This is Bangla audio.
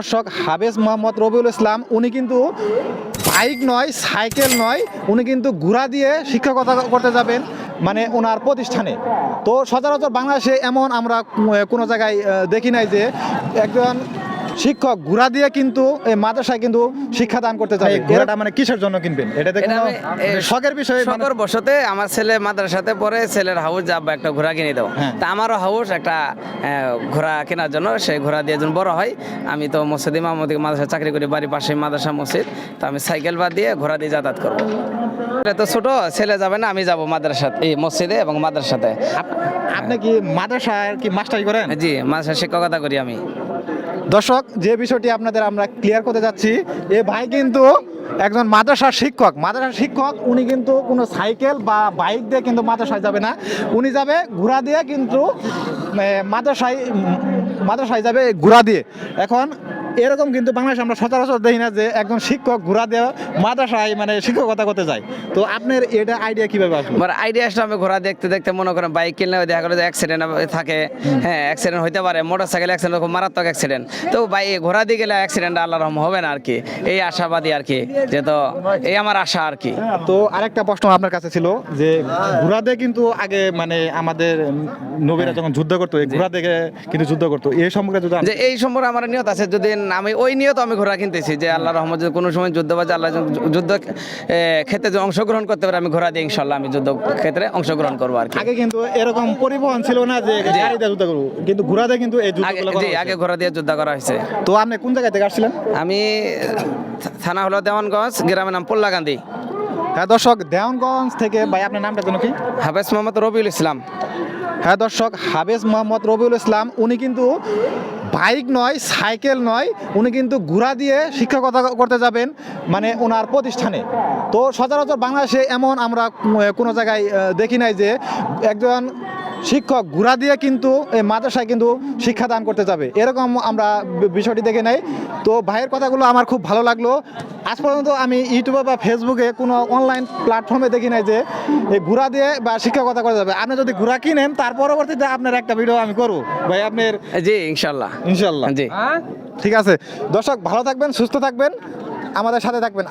দর্শক হাবেজ মোহাম্মদ রবিউল ইসলাম, উনি কিন্তু বাইক নয়, সাইকেল নয়, উনি কিন্তু ঘোড়া দিয়ে শিক্ষকতা করতে যাবেন মানে ওনার প্রতিষ্ঠানে। তো সচরাচর বাংলাদেশে এমন আমরা কোনো জায়গায় দেখি নাই যে একজন শিক্ষক ঘোড়া দিয়ে কিন্তু এই মাদ্রাসায় কিন্তু শিক্ষাদান করতে চাই ঘোড়াটা মানে কিসের জন্য কিনবেন? এটা দেখুন শখের বিষয় মানে- শখের বসতে আমার ছেলে মাদ্রাসাতে পড়ে ছেলের হাউস যাব একটা ঘোড়া কিনে দেবো। হ্যাঁ। তা আমারও হাউস একটা ঘোড়া কেনার জন্য সেই ঘোড়া দিয়ে যখন বড় হয়। আমি তো মসজিদ ইমামতি মাদ্রাসা চাকরি করি বাড়ির পাশে মাদ্রাসা মসজিদ। তো আমি সাইকেল বাদ দিয়ে ঘোড়া দিয়ে যাতায়াত করব। এটা তো ছোট ছেলে যাবে না আমি যাব মাদ্রাসাতে এই মসজিদে এবং মাদ্রাসাতে। আপনি কি মাদ্রাসায় কি মাস্টারি করেন? জি মাদ্রাসা শিক্ষকতা করি আমি। দর্শক, যে বিষয়টি আপনাদের আমরা ক্লিয়ার করতে যাচ্ছি, এ ভাই কিন্তু একজন মাদ্রাসার শিক্ষক। মাদ্রাসার শিক্ষক, উনি কিন্তু কোনো সাইকেল বা বাইক দিয়ে কিন্তু মাদ্রাসায় যাবে না। উনি যাবে ঘোড়া দিয়ে কিন্তু মাদ্রাসায় মাদ্রাসায় যাবে ঘোড়া দিয়ে। এখন এরকম কিন্তু বাংলাদেশে আমরা সচরাচর দেখি না যে একজন শিক্ষক ঘোড়া দেওয়া মাদ্রাসায় মানে শিক্ষকতা করতে যায়। তো আপনার এটা আইডিয়া কীভাবে আসলো? এবার আইডিয়া আসলে আমি ঘোরা দেখতে দেখতে মনে করেন বাইক কিনলে দেখা গেলো যে অ্যাক্সিডেন্ট থাকে। হ্যাঁ অ্যাক্সিডেন্ট হতে পারে মোটর সাইকেল অ্যাক্সিডেন্ট খুব মারাত্মক অ্যাক্সিডেন্ট তো বাইক ঘোরা দিয়ে গেলে অ্যাক্সিডেন্ট আল্লাহ রহম হবে না আর কি এই আশাবাদী আর কি যে তো এই আমার আশা আর কি তো আরেকটা প্রশ্ন আপনার কাছে ছিল যে ঘোড়াতে কিন্তু আগে মানে আমাদের নবীরা যখন যুদ্ধ করতো ঘোড়া থেকে কিন্তু যুদ্ধ করতো। এই সম্পর্কে যদি যে এই সম্পর্কে আমার নিয়ত আছে যদি আমি ওই নিয়ত আমি ঘোড়া কিনতেছি যে আল্লাহ রহমত যদি কোনো সময় যুদ্ধ বাজে আল্লাহ যুদ্ধ ক্ষেত্রে যদি অংশগ্রহণ করতে পারে আমি ঘোড়া দিয়ে ইনশাল্লাহ আমি যুদ্ধ ক্ষেত্রে অংশগ্রহণ করব আর কি। আগে কিন্তু এরকম পরিবহন ছিল না যে গাড়ি দিয়ে যুদ্ধ করব কিন্তু কিন্তু এই আগে যুদ্ধগুলো জি আগে ঘোড়া দিয়ে যুদ্ধ করা হয়েছে। তো আপনি কোন জায়গা থেকে আসছিলেন? আমি থানা হলো দেওয়ানগঞ্জ গ্রামের নাম পোল্লা গান্ধী। হ্যাঁ দর্শক দেওয়ানগঞ্জ থেকে ভাই আপনার নামটা যেন কি? হাফেজ মোহাম্মদ রবিউল ইসলাম। হ্যাঁ দর্শক হাবেজ মোহাম্মদ রবিউল ইসলাম উনি কিন্তু বাইক নয়, সাইকেল নয়, উনি কিন্তু ঘোড়া দিয়ে শিক্ষকতা করতে যাবেন মানে ওনার প্রতিষ্ঠানে। তো সচরাচর বাংলাদেশে এমন আমরা কোনো জায়গায় দেখি নাই যে একজন শিক্ষক ঘোড়া দিয়ে কিন্তু এই মাদ্রাসায় কিন্তু শিক্ষাদান করতে যাবে। এরকম আমরা বিষয়টি দেখে নাই। তো ভাইয়ের কথাগুলো আমার খুব ভালো লাগল। আজ পর্যন্ত আমি ইউটিউবে বা ফেসবুকে কোনো অনলাইন প্ল্যাটফর্মে দেখি নাই যে এই ঘোড়া দিয়ে বা শিক্ষকতা করা যাবে। আপনি যদি ঘোড়া কিনেন তার পরবর্তীতে আপনার একটা ভিডিও আমি করব। ভাই আপনার জি ইনশাল্লাহ। ইনশাল্লাহ। জি। ঠিক আছে। দর্শক ভালো থাকবেন সুস্থ থাকবেন। আমাদের সাথে থাকবেন।